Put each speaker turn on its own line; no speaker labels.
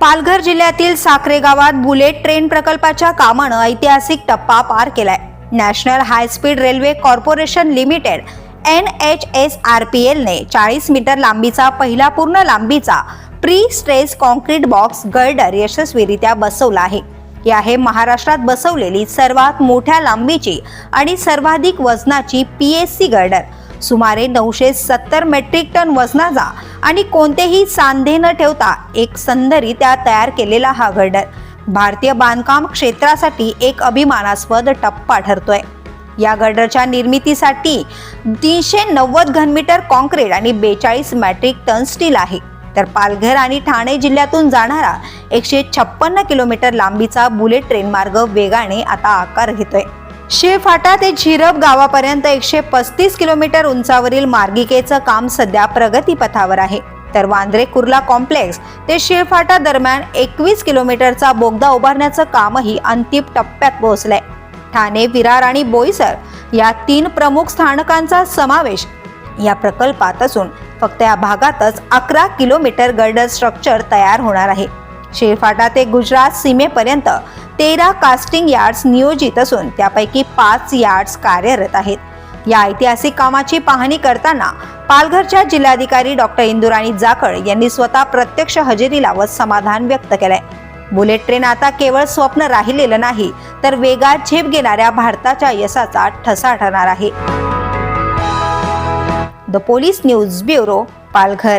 पालघर जिल्ह्यातील साखरे गावात bullet train प्रकल्पाच्या कामानं ऐतिहासिक टप्पा पार केलाय. National high speed railway corporation limited N H S R P एलने चाळीस मीटर लांबीचा पहिला पूर्ण लांबीचा pre stress concrete box girder यशस्वीरित्या बसवला आहे. ही आहे महाराष्ट्रात बसवलेली सर्वात मोठ्या लांबीची आणि सर्वाधिक वजनाची पी एस सी गर्डर. सुमारे नऊशे सत्तर मेट्रिक टन वजनाचा आणि कोणतेही सांधे न ठेवता एक संदरित्या तयार केलेला हा गर्डर भारतीय बांधकाम क्षेत्रासाठी एक अभिमानास्पद टप्पा ठरतोय. या गर्डरच्या निर्मितीसाठी तीनशे नव्वद घनमीटर कॉन्क्रीट आणि बेचाळीस मॅट्रिक टन स्टील आहे. तर पालघर आणि ठाणे जिल्ह्यातून जाणारा एकशे छप्पन्न किलोमीटर लांबीचा बुलेट ट्रेन मार्ग वेगाने आता आकार घेतोय. शेफाटा ते झिरप गावापर्यंत एकशे पस्तीस किलोमीटर उंचावरील मार्गिकेचं काम सध्या प्रगतीपथावर आहे. तर वांद्रे कुर्ला कॉम्प्लेक्स ते शिळफाटा दरम्यान एकवीस किलोमीटरचा बोगदा उभारण्याचं कामही अंतिम टप्प्यात पोहोचलंय. ठाणे विरार आणि बोईसर या तीन प्रमुख स्थानकांचा समावेश या प्रकल्पात असून फक्त या भागातच अकरा किलोमीटर गर्डर स्ट्रक्चर तयार होणार आहे. शेरफाटा ते गुजरात सीमेपर्यंत तेरा कास्टिंग यार्ड्स नियोजित असून त्यापैकी पाच यार्ड्स कार्यरत आहेत. या ऐतिहासिक कामाची पाहणी करताना पालघरच्या जिल्हाधिकारी डॉक्टर इंदुराणी जाखड यांनी स्वतः प्रत्यक्ष हजेरी लावत समाधान व्यक्त केलंय. बुलेट ट्रेन आता केवळ स्वप्न राहिलेलं नाही तर वेगात झेप घेणाऱ्या भारताच्या यशाचा ठसा ठरणार आहे. The police news bureau Palghar.